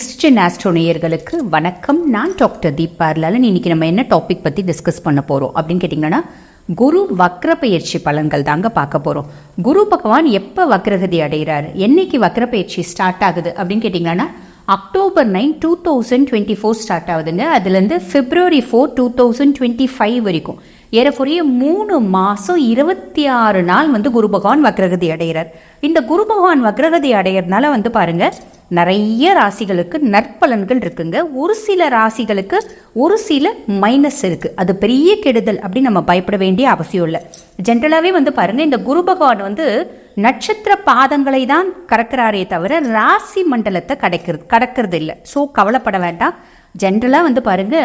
Next gen ஆஸ்ட்ரோனியர்களுக்கு வணக்கம். நான் doctor Deepa Lalan இன்னைக்கு நம்ம என்ன டாபிக் பற்றி டிஸ்கஸ் பண்ண போகிறோம் அப்படின்னு கேட்டிங்கன்னா குரு வக்ர பயிற்சி பலன்கள் தாங்க பார்க்க போகிறோம் குரு பகவான் எப்போ வக்ரகதி அடைகிறார்? என்னைக்கு வக்ர பயிற்சி ஸ்டார்ட் ஆகுது? அப்படின்னு கேட்டிங்கன்னா October nine two thousand twenty four start ஆகுதுங்க. அதுலேருந்து February four two thousand twenty five வரைக்கும். ஏறக்குறைய மூணு மாதம் இருபத்தி ஆறு நாள் வந்து குரு பகவான் வக்ரகதி அடைகிறார். இந்த குரு பகவான் வக்ரகதி அடையிறதுனால வந்து பாருங்க நிறைய ராசிகளுக்கு நற்பலன்கள் இருக்குங்க. ஒரு சில ராசிகளுக்கு ஒரு சில மைனஸ் இருக்கு. அது பெரிய கெடுதல் அப்படின்னு நம்ம பயப்பட வேண்டிய அவசியம் இல்லை. ஜென்ரலாகவே வந்து பாருங்க இந்த குரு பகவான் வந்து நட்சத்திர பாதங்களை தான் கடக்கிறாரே தவிர ராசி மண்டலத்தை கடைக்கிறது கடக்கிறது இல்லை. ஸோ கவலைப்பட வேண்டாம். ஜென்ரலாக வந்து பாருங்க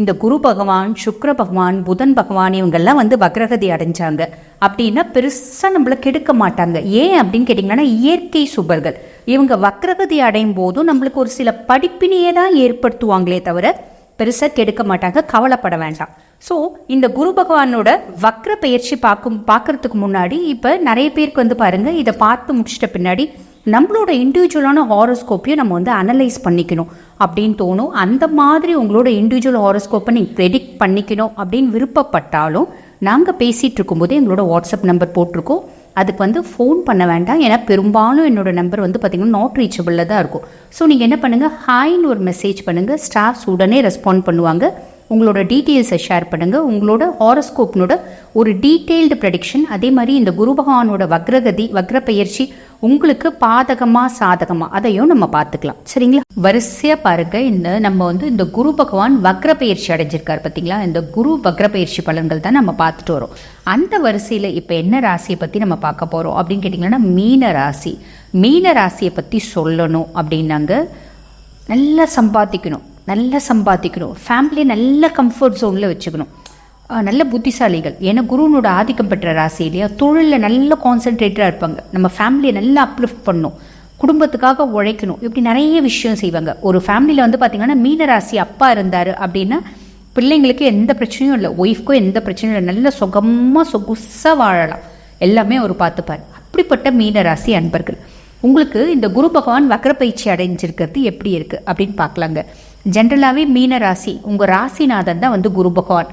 இந்த குரு பகவான் சுக்ர பகவான் புதன் பகவான் இவங்கெல்லாம் வந்து வக்ரகதி அடைஞ்சாங்க. அப்படின்னா பெருசாக நம்மள கெடுக்க மாட்டாங்க. ஏன் அப்படின்னு கேட்டிங்கன்னா இயற்கை சுபர்கள். இவங்க வக்ரகதி அடையும் போதும் நம்மளுக்கு ஒரு சில படிப்பினையே தான் ஏற்படுத்துவாங்களே தவிர பெருசாக கெடுக்க மாட்டாங்க கவலைப்பட வேண்டாம். ஸோ இந்த குரு பகவானோட வக்ர பயிற்சி பார்க்கும் பார்க்கறதுக்கு முன்னாடி இப்போ நிறைய பேருக்கு வந்து பாருங்க இதை பார்த்து முடிச்சிட்ட பின்னாடி நம்மளோட இண்டிவிஜுவலான ஹாரோஸ்கோப்பையும் நம்ம வந்து அனலைஸ் பண்ணிக்கணும் அப்படின்னு தோணும். அந்த மாதிரி உங்களோட இண்டிவிஜுவல் ஹாரோஸ்கோப்பை நீங்கள் ப்ரெடிக்ட் பண்ணிக்கணும் அப்படின்னு விருப்பப்பட்டாலும் நாங்கள் பேசிகிட்டு இருக்கும்போதே எங்களோட வாட்ஸ்அப் நம்பர் போட்டிருக்கோம். அதுக்கு வந்து ஃபோன் பண்ண வேண்டாம். ஏன்னா பெரும்பாலும் என்னோடய நம்பர் வந்து பார்த்திங்கன்னா நாட் ரீச்சபிளில் தான் இருக்கும். ஸோ நீங்கள் என்ன பண்ணுங்கள் ஹாய்னு ஒரு மெசேஜ் பண்ணுங்கள் ஸ்டாஃப்ஸ் உடனே ரெஸ்பாண்ட் பண்ணுவாங்க. உங்களோட டீட்டெயில்ஸை ஷேர் பண்ணுங்கள் உங்களோட ஹாரோஸ்கோப்னோட ஒரு டீட்டெயில்டு ப்ரெடிக்ஷன் அதே மாதிரி இந்த குரு பகவானோட வக்ரகதி வக்ர பயிற்சி உங்களுக்கு பாதகமா சாதகமா? அதையும் நம்ம பார்த்துக்கலாம். சரிங்களா? வரிசையா பாருங்க. இந்த நம்ம வந்து இந்த குரு பகவான் வக்ர பயிற்சி அடைஞ்சிருக்காரு பார்த்தீங்களா? இந்த குரு வக்ர பயிற்சி பலன்கள் தான் நம்ம பார்த்துட்டு வரோம். அந்த வரிசையில் இப்போ என்ன ராசியை பற்றி நம்ம பார்க்க போகிறோம் அப்படின்னு கேட்டிங்கன்னா மீன ராசி. மீன ராசியை பற்றி சொல்லணும் அப்படின்னாங்க. நல்லா சம்பாதிக்கணும். நல்லா சம்பாதிக்கணும். ஃபேமிலியை நல்ல கம்ஃபர்ட் ஜோனில் வச்சுக்கணும். நல்ல புத்திசாலிகள். ஏன்னா குருவனோட ஆதிக்கம் பெற்ற ராசி இல்லையா? தொழிலில் நல்ல கான்சென்ட்ரேட்டடாக இருப்பாங்க. நம்ம ஃபேமிலியை நல்லா அப்லிஃப்ட் பண்ணும். குடும்பத்துக்காக உழைக்கணும். இப்படி நிறைய விஷயம் செய்வாங்க. ஒரு ஃபேமிலியில் வந்து பார்த்திங்கன்னா மீன ராசி அப்பா இருந்தார் அப்படின்னா பிள்ளைங்களுக்கு எந்த பிரச்சனையும் இல்லை. ஒய்ஃப்க்கும் எந்த பிரச்சனையும் இல்லை. நல்ல சுகமாக சொகுசாக வாழலாம். எல்லாமே அவர் பார்த்துப்பார் அப்படிப்பட்ட மீன ராசி அன்பர்கள். உங்களுக்கு இந்த குரு பகவான் வக்கரப்பயிற்சி பயிற்சி அடைஞ்சிருக்கிறது எப்படி இருக்குது அப்படின்னு பார்க்கலாங்க. ஜென்ரலாகவே மீன ராசி. உங்கள் ராசிநாதன் தான் வந்து குரு பகவான்.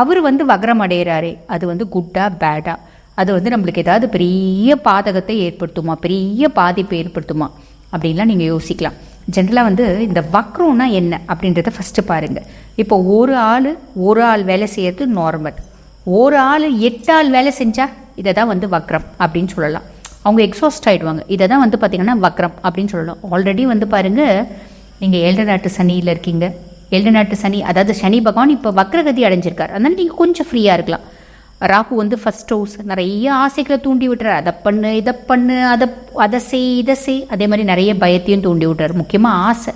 அவர் வந்து வக்ரம் அடைகிறாரே அது வந்து குட்டா பேடா அது வந்து நம்மளுக்கு ஏதாவது பெரிய பாதகத்தை ஏற்படுத்துமா? பெரிய பாதிப்பை ஏற்படுத்துமா? அப்படின்லாம் நீங்கள் யோசிக்கலாம். ஜென்ரலாக வந்து இந்த வக்ரம்னா என்ன அப்படின்றத ஃபஸ்ட்டு பாருங்கள் இப்போ ஒரு ஆள் ஒரு ஆள் வேலை செய்கிறது நார்மல் ஒரு ஆள் எட்டு ஆள் வேலை செஞ்சா இதை தான் வந்து வக்ரம் அப்படின்னு சொல்லலாம். அவங்க எக்ஸாஸ்ட் ஆகிடுவாங்க இதை தான் வந்து பார்த்திங்கன்னா வக்ரம் அப்படின்னு சொல்லலாம். ஆல்ரெடி வந்து பாருங்கள் நீங்கள் ஏழரை நாட்டு சனியில் இருக்கீங்க. ஏழரை நாட்டு சனி அதாவது சனி பகவான் இப்போ வக்ரகதி அடைஞ்சிருக்கார். அதனால் நீங்கள் கொஞ்சம் ஃப்ரீயாக இருக்கலாம். ராகு வந்து ஃபஸ்ட் ஹவுஸ் நிறைய ஆசைகளை தூண்டி விட்டுறாரு. அதை பண்ணு இதை பண்ணு அதை அதை செய் இதை செய். அதே மாதிரி நிறைய பயத்தையும் தூண்டி விட்டுறாரு. முக்கியமாக ஆசை.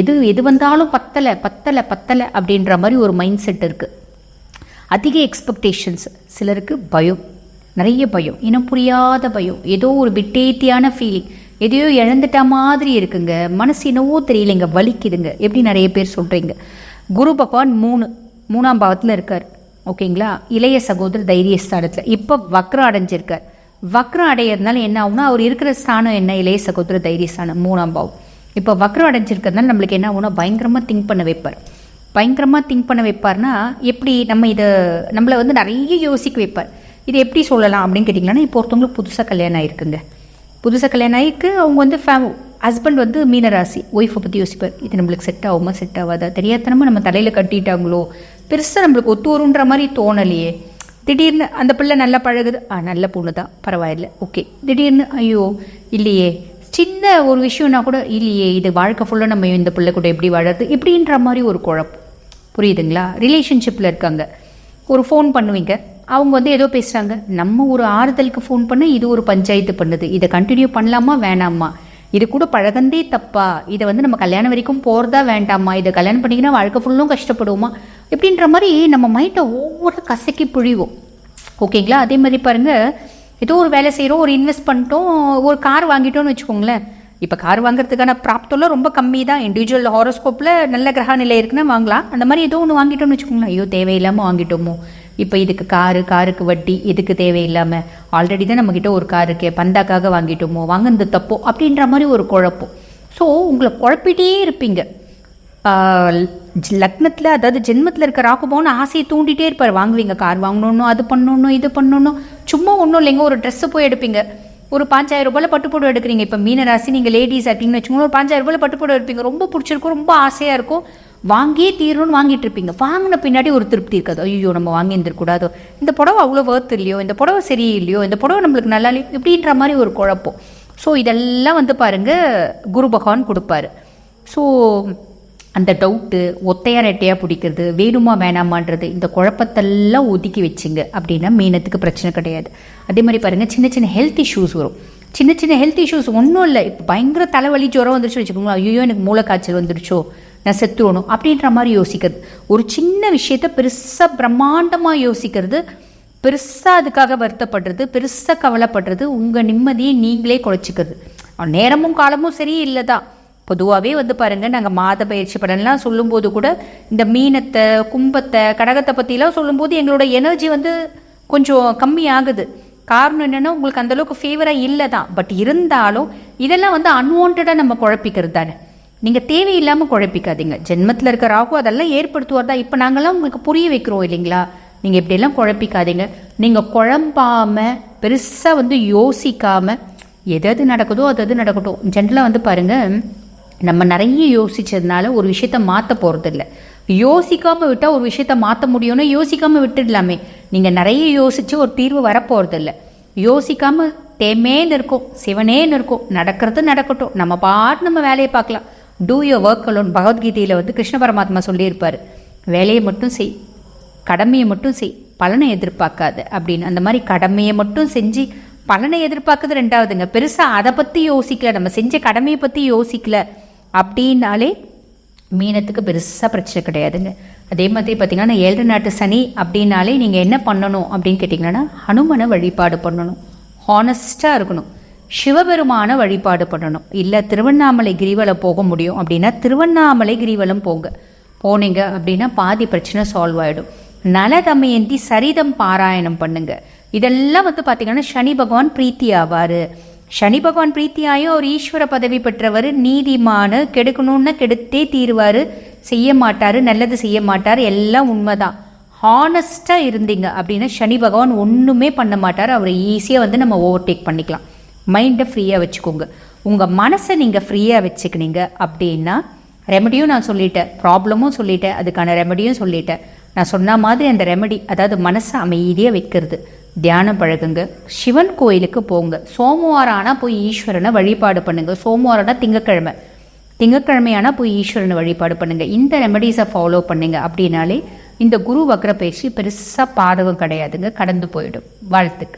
எது எது வந்தாலும் பத்தலை பத்தலை பத்தலை அப்படின்ற மாதிரி ஒரு மைண்ட் செட் இருக்குது அதிக எக்ஸ்பெக்டேஷன்ஸ் சிலருக்கு பயம். நிறைய பயம். இனம் புரியாத பயம். ஏதோ ஒரு விட்டேத்தியான ஃபீலிங் எதையோ இழந்துட்ட மாதிரி இருக்குங்க. மனசு என்னவோ தெரியலைங்க. வலிக்குதுங்க. எப்படி நிறைய பேர் சொல்கிறீங்க குரு பகவான் மூணு மூணாம் பாவத்தில் இருக்கார். ஓகேங்களா? இளைய சகோதரர் தைரிய ஸ்தானத்தில். இப்போ வக்ரம் அடைஞ்சிருக்கார். வக்ரம் அடையிறதுனால என்ன ஆகும்னா அவர் இருக்கிற ஸ்தானம் என்ன? இளைய சகோதர தைரிய ஸ்தானம் மூணாம் பாவம். இப்போ வக்ரம் அடைஞ்சிருக்கிறதுனால நம்மளுக்கு என்ன ஆகும்னா பயங்கரமாக திங்க் பண்ண வைப்பார். பயங்கரமாக திங்க் பண்ண வைப்பார்னா எப்படி நம்ம இதை நம்மளை வந்து நிறைய யோசிக்க வைப்பார். இது எப்படி சொல்லலாம் அப்படின்னு கேட்டிங்கன்னா இப்போ ஒருத்தவங்களுக்கு புதுசாக கல்யாணம் ஆயிருக்குங்க. புதுசாக கல்யாணம் ஆகிக்கு அவங்க வந்து ஃபேம் ஹஸ்பண்ட் வந்து மீனராசி. ஒய்ஃபை பற்றி யோசிப்பார். இது நம்மளுக்கு செட் ஆகுமா செட் ஆகாதா? தெரியாதனமா நம்ம தலையில் கட்டிட்டாங்களோ? பெருசாக நம்மளுக்கு ஒத்து வருன்ற மாதிரி தோணலையே. திடீர்னு அந்த பிள்ளை நல்லா பழகுது. ஆ நல்ல பொண்ணு தான். பரவாயில்ல. ஓகே. திடீர்னு ஐயோ இல்லையே. சின்ன ஒரு விஷயம்னா கூட இல்லையே இது வாழ்க்கை ஃபுல்லாக நம்ம இந்த பிள்ளை கூட எப்படி வாழறது? இப்படின்ற மாதிரி ஒரு குழப்பம். புரியுதுங்களா? ரிலேஷன்ஷிப்பில் இருக்காங்க. ஒரு ஃபோன் பண்ணுவீங்க. அவங்க வந்து ஏதோ பேசுகிறாங்க நம்ம ஒரு ஆறுதலுக்கு ஃபோன் பண்ண இது ஒரு பஞ்சாயத்து பண்ணுது. இதை கண்டினியூ பண்ணலாமா? வேணாமா? இது கூட பழகந்தே தப்பா. இதை வந்து நம்ம கல்யாணம் வரைக்கும் போகிறதா வேண்டாமா? இதை கல்யாணம் பண்ணிக்கினா வாழ்க்கை ஃபுல்லும் கஷ்டப்படுவோமா? இப்படின்ற மாதிரி நம்ம மைண்டை ஒவ்வொரு கசக்கி புழிவோம். ஓகேங்களா? அதே மாதிரி பாருங்க. ஏதோ ஒரு வேலை செய்கிறோம் ஒரு இன்வெஸ்ட் பண்ணிட்டோம் ஒரு கார் வாங்கிட்டோம்னு வச்சுக்கோங்களேன். இப்போ கார் வாங்குறதுக்கான ப்ராப்தம்லாம் ரொம்ப கம்மி தான் இண்டிவிஜுவல் ஹாரோஸ்கோப்பில் நல்ல கிரக நிலை இருக்குன்னா வாங்கலாம். அந்த மாதிரி ஏதோ ஒன்று வாங்கிட்டோம்னு வச்சுக்கோங்களேன். ஐயோ தேவையில்லாமல் வாங்கிட்டோமோ? இப்போ இதுக்கு காரு காருக்கு வட்டி இதுக்கு தேவையில்லாமல் ஆல்ரெடி தான் நம்மக்கிட்ட ஒரு கார் இருக்கே பந்தாக்காக வாங்கிட்டோமோ வாங்கினது தப்போ அப்படின்ற மாதிரி ஒரு குழப்பம். ஸோ உங்களை குழப்பிட்டே இருப்பீங்க. லக்னத்தில் அதாவது ஜென்மத்தில் இருக்க ராகுபவன் ஆசையை தூண்டிகிட்டே இருப்பார். வாங்குவீங்க கார் வாங்கணும் அது பண்ணணும் இது பண்ணணும் சும்மா ஒன்றும் இல்லைங்க ஒரு ட்ரெஸ்ஸு போய் எடுப்பீங்க. ஒரு பாஞ்சாயிரம் ரூபாயில் பட்டுப்புடவை எடுக்கிறீங்க. இப்போ மீனராசி நீங்கள் லேடிஸ் அப்படின்னு வச்சுக்கோங்க ஒரு பாஞ்சாயிரம் ரூபாயில் பட்டுப்புடவை எடுப்பீங்க. ரொம்ப பிடிச்சிருக்கும் ரொம்ப ஆசையாக இருக்கும். வாங்கியே தீரணும்னு வாங்கிட்டு இருப்பீங்க. வாங்கின பின்னாடி ஒரு திருப்தி இருக்காது. ஐயோ நம்ம வாங்கியிருந்துருக்கூடாதோ இந்த புடவை அவ்வளோ வேர்த் இல்லையோ இந்த புடவை சரியில்லையோ இந்த புடவை நம்மளுக்கு நல்லா இல்லையோ இப்படின்ற மாதிரி ஒரு குழப்பம். ஸோ இதெல்லாம் வந்து பாருங்க குரு பகவான் கொடுப்பாரு. ஸோ அந்த டவுட்டு ஒத்தையா ரெட்டையாக பிடிக்கிறது வேணுமா வேணாமான்றது இந்த குழப்பத்தெல்லாம் ஒதுக்கி வச்சுங்க அப்படின்னா மீனத்துக்கு பிரச்சனை கிடையாது. அதே மாதிரி பாருங்கள் சின்ன சின்ன ஹெல்த் இஷ்யூஸ் வரும். சின்ன சின்ன ஹெல்த் இஷ்யூஸ் ஒன்றும் இல்லை. இப்போ பயங்கர தலைவலி ஜுரம் வந்துருச்சு வச்சுக்கோங்களேன். ஐயோ எனக்கு மூளைக்காய்ச்சல் வந்துருச்சோ? நான் செத்துவணும் அப்படின்ற மாதிரி யோசிக்கிறது. ஒரு சின்ன விஷயத்த பெருசாக பிரம்மாண்டமாக யோசிக்கிறது பெருசாக அதுக்காக வருத்தப்படுறது பெருசாக கவலைப்படுறது உங்கள் நிம்மதியை நீங்களே குலைச்சிக்கிறது நேரமும் காலமும் சரி இல்லை தான் பொதுவாகவே வந்து பாருங்கள் நாங்கள் மாத பயிற்சி பலன்லாம் சொல்லும்போது கூட இந்த மீனத்தை கும்பத்தை கடகத்தை பற்றிலாம் சொல்லும்போது எங்களோட எனர்ஜி வந்து கொஞ்சம் கம்மி ஆகுது காரணம் என்னென்னா உங்களுக்கு அந்தளவுக்கு ஃபேவராக இல்லை தான் பட் இருந்தாலும் இதெல்லாம் வந்து அன்வான்டாக நம்ம குழப்பிக்கிறது தானே. நீங்கள் தேவையில்லாமல் குழப்பிக்காதீங்க. ஜென்மத்தில் இருக்கிற ராகு அதெல்லாம் ஏற்படுத்துவார் தான். இப்போ நாங்கள்லாம் உங்களுக்கு புரிய வைக்கிறோம் இல்லைங்களா? நீங்கள் இப்படியெல்லாம் குழப்பிக்காதீங்க. நீங்கள் குழம்பாமல் பெருசாக வந்து யோசிக்காமல் எது எது நடக்குதோ அது எது நடக்கட்டும். ஜென்ரலாக வந்து பாருங்கள் நம்ம நிறைய யோசிச்சதுனால ஒரு விஷயத்த மாற்ற போகிறதில்ல யோசிக்காமல் விட்டால் ஒரு விஷயத்த மாற்ற முடியும்னா யோசிக்காமல் விட்டுடலாமே. நீங்கள் நிறைய யோசித்து ஒரு தீர்வு வரப்போகிறதில்ல யோசிக்காமல் தேமேன்னு இருக்கும் சிவனேன்னு இருக்கும். நடக்கிறது நடக்கட்டும். நம்ம பாட்டு நம்ம வேலையை பார்க்கலாம். டூ யோர் ஒர்க் அலோன் பகவத்கீதையில் வந்து கிருஷ்ண பரமாத்மா சொல்லியிருப்பார். வேலையை மட்டும் செய். கடமையை மட்டும் செய். பலனை எதிர்பார்க்காது அப்படின்னு. அந்த மாதிரி கடமையை மட்டும் செஞ்சு பலனை எதிர்பார்க்குறது ரெண்டாவதுங்க. பெருசாக அதை பற்றி யோசிக்கல. நம்ம செஞ்ச கடமையை பற்றி யோசிக்கல அப்படின்னாலே மீனத்துக்கு பெருசாக பிரச்சனை கிடையாதுங்க. அதே மாதிரி பார்த்தீங்கன்னா ஏழு நாட்டு சனி அப்படின்னாலே நீங்கள் என்ன பண்ணணும் அப்படின்னு கேட்டிங்கன்னா ஹனுமனை வழிபாடு பண்ணணும். ஹானஸ்ட்டாக இருக்கணும். சிவபெருமான வழிபாடு பண்ணணும். இல்லை திருவண்ணாமலை கிரிவலம் போக முடியும் அப்படின்னா திருவண்ணாமலை கிரிவலம் போங்க. போனீங்க அப்படின்னா பாதி பிரச்சனை சால்வ் ஆகிடும் நலதமயந்தி சரிதம் பாராயணம் பண்ணுங்க. இதெல்லாம் வந்து பார்த்தீங்கன்னா சனி பகவான் பிரீத்தி ஆவார். சனி பகவான் பிரீத்தியாயும் அவர் ஈஸ்வர பதவி பெற்றவர். நீதிமான கெடுக்கணும்னா கெடுத்தே தீருவார். செய்ய மாட்டார் நல்லது செய்ய மாட்டார். எல்லாம் உண்மைதான். ஹானஸ்டாக இருந்தீங்க அப்படின்னா சனி பகவான் ஒன்றுமே பண்ண மாட்டார். அவரை ஈஸியாக வந்து நம்ம ஓவர்டேக் பண்ணிக்கலாம். மைண்டை ஃப்ரீயாக வச்சுக்கோங்க. உங்கள் மனசை நீங்கள் ஃப்ரீயாக வச்சுக்கினீங்க அப்படின்னா ரெமடியும் நான் சொல்லிட்டேன் ப்ராப்ளமும் சொல்லிட்டேன் அதுக்கான ரெமடியும் சொல்லிட்டேன். நான் சொன்ன மாதிரி அந்த ரெமடி அதாவது மனசை அமைதியாக வைக்கிறது. தியானம் பழகுங்க. சிவன் கோயிலுக்கு போங்க. சோமவாரம் ஆனால் போய் ஈஸ்வரனை வழிபாடு பண்ணுங்க. சோமவாரம்னா திங்கக்கிழமை. திங்கக்கிழமையானா போய் ஈஸ்வரனை வழிபாடு பண்ணுங்க. இந்த ரெமடிஸை ஃபாலோ பண்ணுங்க. அப்படின்னாலே இந்த குரு வக்ர பயிற்சி பெருசாக பாதகம் கிடையாதுங்க. கடந்து போயிடும். வாழ்த்துக்கு